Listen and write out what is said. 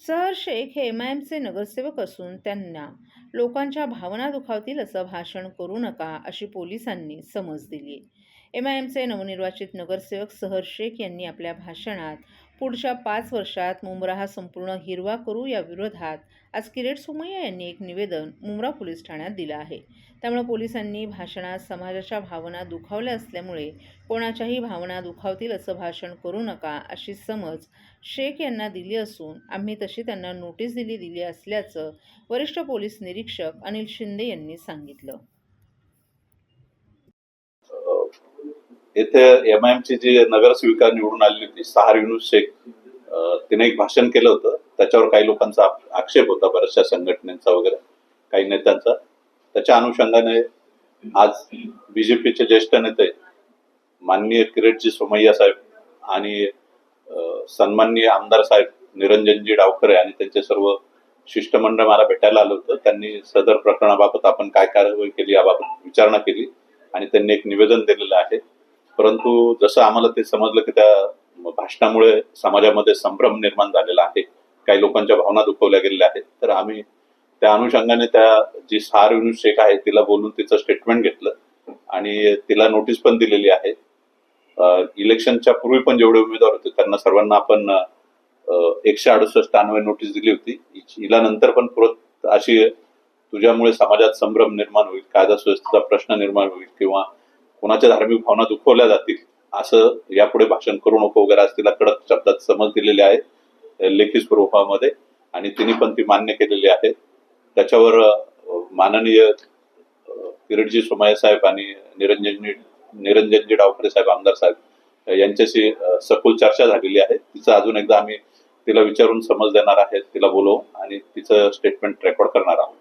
सहर शेख हे M I एमचे नगरसेवक असून त्यांना लोकांच्या भावना दुखावतील असं भाषण करू नका अशी पोलिसांनी समज दिली. एम आय एमचे नवनिर्वाचित नगरसेवक सहर शेख यांनी आपल्या भाषणात पुढच्या पाच वर्षात मुंब्रा हा संपूर्ण हिरवा करू या विरोधात आज किरेट सोमय्या यांनी एक निवेदन मुंब्रा पोलीस ठाण्यात दिलं आहे. त्यामुळे पोलिसांनी भाषणात समाजाच्या भावना दुखावल्या असल्यामुळे कोणाच्याही भावना दुखावतील असं भाषण करू नका अशी समज शेख यांना दिली असून आम्ही तशी त्यांना नोटीस दिली दिली असल्याचं वरिष्ठ पोलीस निरीक्षक अनिल शिंदे यांनी सांगितलं. येथे एम आय ची जी नगरसेविका निवडून आलेली होती सहार युनुस शेख तिने एक भाषण केलं होतं. त्याच्यावर काही लोकांचा आक्षेप होता बऱ्याचशा संघटनेचा वगैरे काही नेत्यांचा. त्याच्या अनुषंगाने आज बीजेपीचे ज्येष्ठ नेते माननीय किरेटजी सोमय्या साहेब आणि सन्माननीय आमदार साहेब निरंजनजी डावखरे आणि त्यांचे सर्व शिष्टमंडळ मला भेटायला आलं होतं. त्यांनी सदर प्रकरणाबाबत आपण काय कारवाई केली याबाबत विचारणा केली आणि त्यांनी एक निवेदन दिलेलं आहे. परंतु जसं आम्हाला ते समजलं की त्या भाषणामुळे समाजामध्ये संभ्रम निर्माण झालेला आहे काही लोकांच्या भावना दुखवल्या गेलेल्या आहेत तर आम्ही त्या अनुषंगाने त्या जी सार युनिट शेख आहे तिला बोलून तिचं स्टेटमेंट घेतलं आणि तिला नोटीस पण दिलेली आहे. इलेक्शनच्या पूर्वी पण जेवढे उमेदवार होते त्यांना सर्वांना आपण एकशे अडुसष्ट अन्वय नोटीस दिली होती. हिला नंतर पण परत अशी तुझ्यामुळे समाजात संभ्रम निर्माण होईल कायदा सुव्यवस्थेचा प्रश्न निर्माण होईल किंवा कोणाच्या धार्मिक भावना दुखवल्या जातील असं यापुढे भाषण करू नको वगैरे आज तिला कडक शब्दात समज दिलेले आहे लेखी स्वरूपामध्ये. आणि तिने पण ती मान्य केलेली आहे. त्याच्यावर माननीय अं, किरीटजी सोमय्या साहेब आणि निरंजनजी निरंजनजी डावखरे साहेब आमदार साहेब यांच्याशी सखोल चर्चा झालेली आहे. तिचं अजून एकदा आम्ही तिला विचारून समज देणार आहे तिला बोलवू आणि तिचं स्टेटमेंट रेकॉर्ड करणार आहोत.